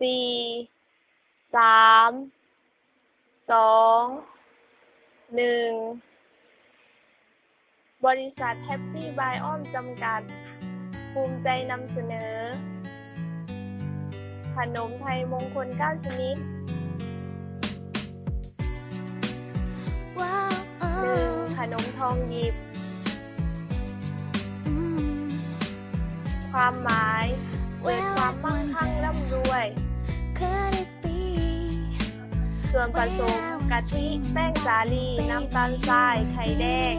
สี่สามสองหนึ่งบริษัทแฮปปี้บายอ้อมจำกัด ภูมิใจนำเสนอ ขนมไทยมงคลเก้าชนิดหนึ่งขนมทองหยิบ ความหมายเกิดความมั่งคั่งร่ำรวย วนผสมกะทิแป้งสาลี น้ำตาลทราย ไข่แดง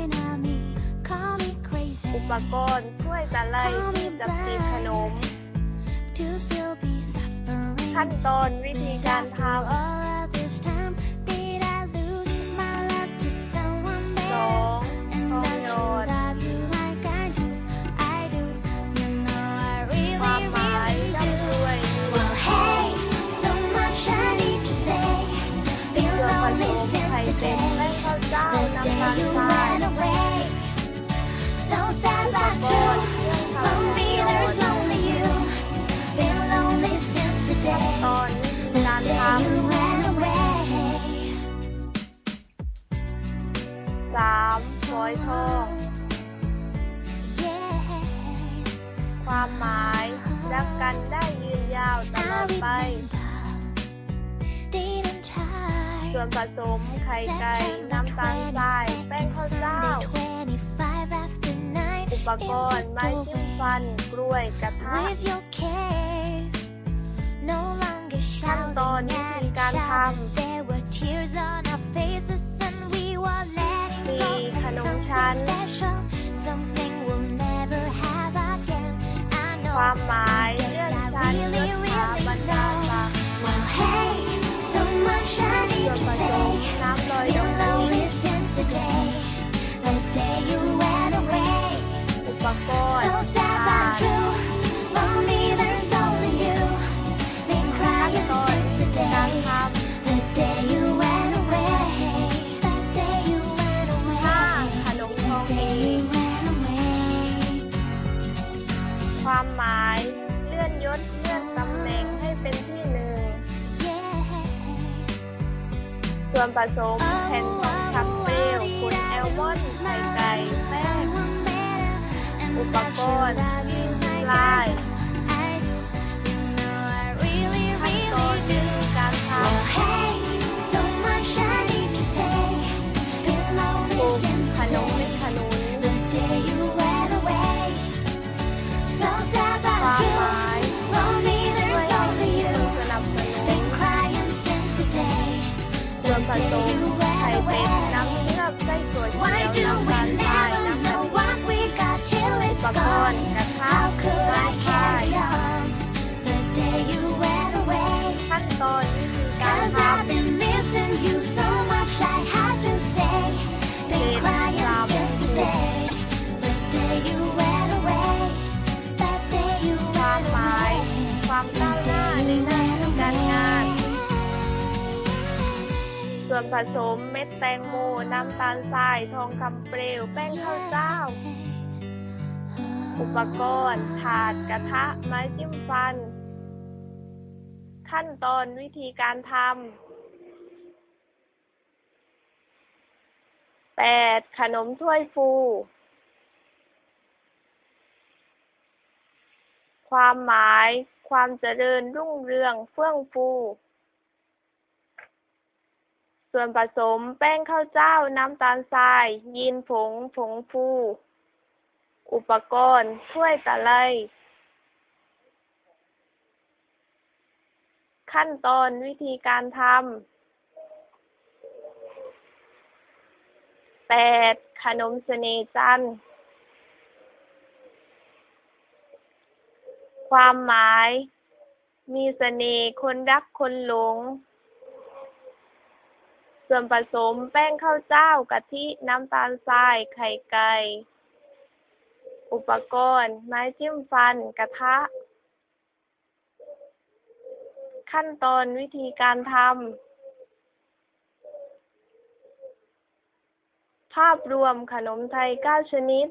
Call me crazy อุปกรณ์ถ้วยตะไลที่จับจีบขนม to still be suffering ขั้นตอนวิธีการท all เจ้า The น้ำตา day ล you ทราย went away. So sad อุป but กร true. ณ์เครื่องทำ For น้ำ me, ย there's น only you. Been lonely since the ขั้น day. ตอนวิธี The การ day ท you went away. ำสามฝอยทอง Yeah. ความหมายรักกันได้ยืนยาวตลอ I ดไป remember, didn't I? ส่วนผสมไข่ไก่ น้ำตาลทราย แป้งข้าวเจ้า อุปกรณ์ไม้จิ้มฟัน กล้วยกระทะขั้นตอนวิธีการทำมีขนมชั้นความหมาย ศเลื่อนตำแหน่งให้เป็นที่หนึ่ง Yeah. ส่วนผสมแผ่นทองคำเปลวขุนแอลมอนด์ไข่ไก่แป้งอุปกรณ์ลายขั้นตอนวิธีการทำกลุ่มขนมเป็นขนุนความ วนผสมเม็ดแตงโม น้ำตาลทราย ทองคำเปลว แป้งข้าวเจ้า อุปกรณ์ถาดกระทะ ไม้จิ้มฟัน ขั้นตอนวิธีการทำ 8. ขนมถ้วยฟู ความหมายความเจริญรุ่งเรืองเฟื่องฟู ส่วนผสมแป้งข้าวเจ้า น้ำตาลทราย ยีนผง ผงฟู อุปกรณ์ถ้วยตะไลขั้นตอนวิธีการทำ 8. ขนมเสน่จัน ความหมาย มีเสน่ห์คนรักคนหลง ส่วนผสมแป้งข้าวเจ้ากะทิน้ำตาลทราย ไข่ไก่ อุปกรณ์ ไม้จิ้มฟัน กระทะ ขั้นตอนวิธีการทำภาพรวมขนมไทย 9 ชนิด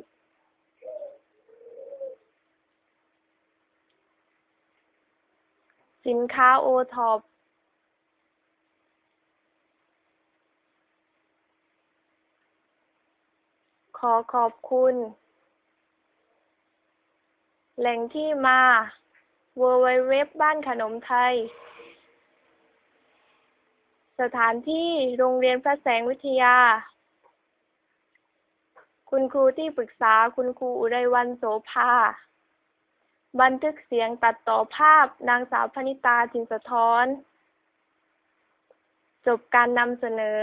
สินค้าโอท็อป ขอขอบคุณ แหล่งที่มา www บ้านขนมไทย สถานที่โรงเรียนพระแสงวิทยา คุณครูที่ปรึกษาคุณครูอุไรวันโสภา บันทึกเสียงตัดต่อภาพนางสาวพนิตาจินสะท้อน จบการนำเสนอ